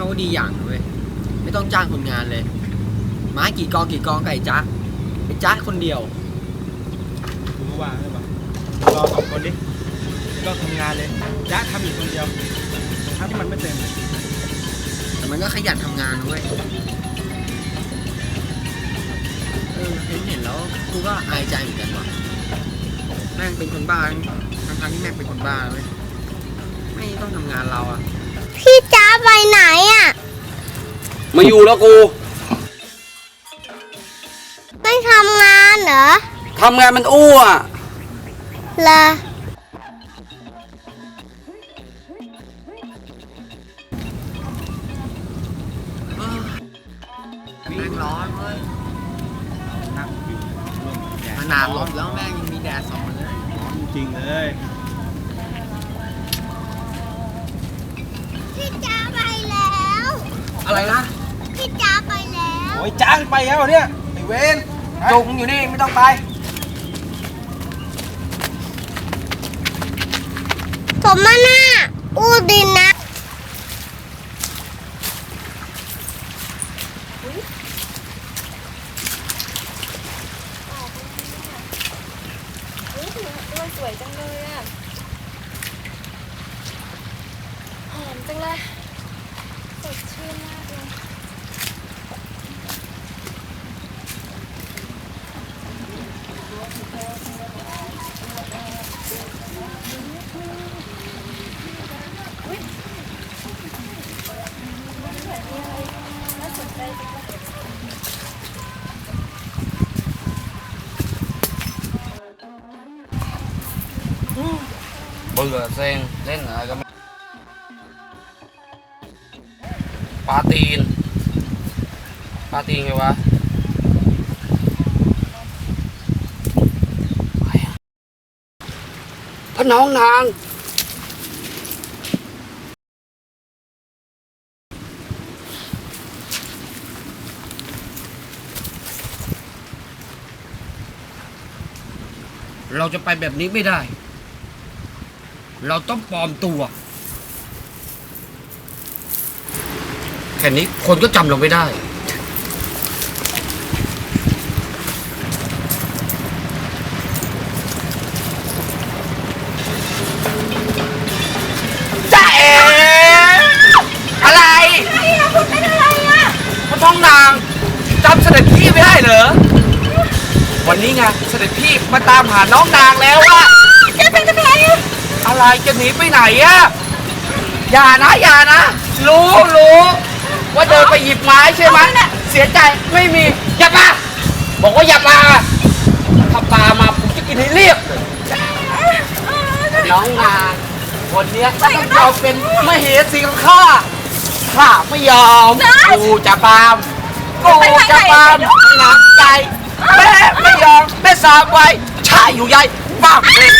เขาก็ดีอย่างนะเว้ยไม่ต้องจ้างคนงานเลยไม้กี่กองกี่กองไก่จ๊ะไอ้จ๊ะคนเดียวคุณก็ว่างใช่ปะรอสองคนดิก็ทำงานเลยยะทำอยู่คนเดียวทั้งที่มันไม่เต็มแต่มันก็ขยันทำงานเว้ยเออเห็นเห็นแล้วกูก็อายใจเหมือนกันว่ะแม่งเป็นคนบ้าทั้งทั้งๆที่แม่งเป็นคนบ้าเว้ยไม่ต้องทำงานเราอะพี่จ้าไปไหนอะ มาอยู่แล้วกูไม่ทำงานเหรอทำงานมันอ้วเลอแม่งร้อนเว้ยนั่งอยู่ร่มแดดขนาดหลบแล้วแม่งยังมีแดดส่องมาเลยร้อนจริงเลยพี่จ้าไปแล้ว อะไรนะพี่จ้าไปแล้ว โอ้ยจ้างไปแล้วเหรอเนี่ยไอ้เวนจุกอยู่นี่ไม่ต้องไปผมมาหน้าอูดินนะอุ้ยถือว่าสวยจังเลยอะหอมจังเลยสดชื่นมากเลย อเซ็งเล่นอะไรก็ไม่ปาตีน ปาตีนไงวะใครอะพระน้องนางเราจะไปแบบนี้ไม่ได้ เราต้องปลอมตัว แค่นี้คนก็จำเราไม่ได้จ้าเอ๋อะไรคุณเป็นอะไรอะพระท้องนางจำเสด็จพี่ไม่ได้เหรอ วันนี้ไงเสด็จพี่มาตามหาน้องนางแล้วอะ อะไรจะหนีไปไหนอะอย่านะอย่านะ รู้รู้ว่าเดินไปหยิบไม้ใช่ไหมเสียใจไม่มีอย่ามาบอกว่าอย่ามาถ้าปามาผมจะกินให้เรียบน้องนางคนเนี้ยต้องยอมเป็นมเหสีของข้าข้าไม่ยอมกูจะปามกูจะปามหนักใจแม่ไม่ยอมแม่สาบไว้ชายอยู่ใหญ่บ้าเลย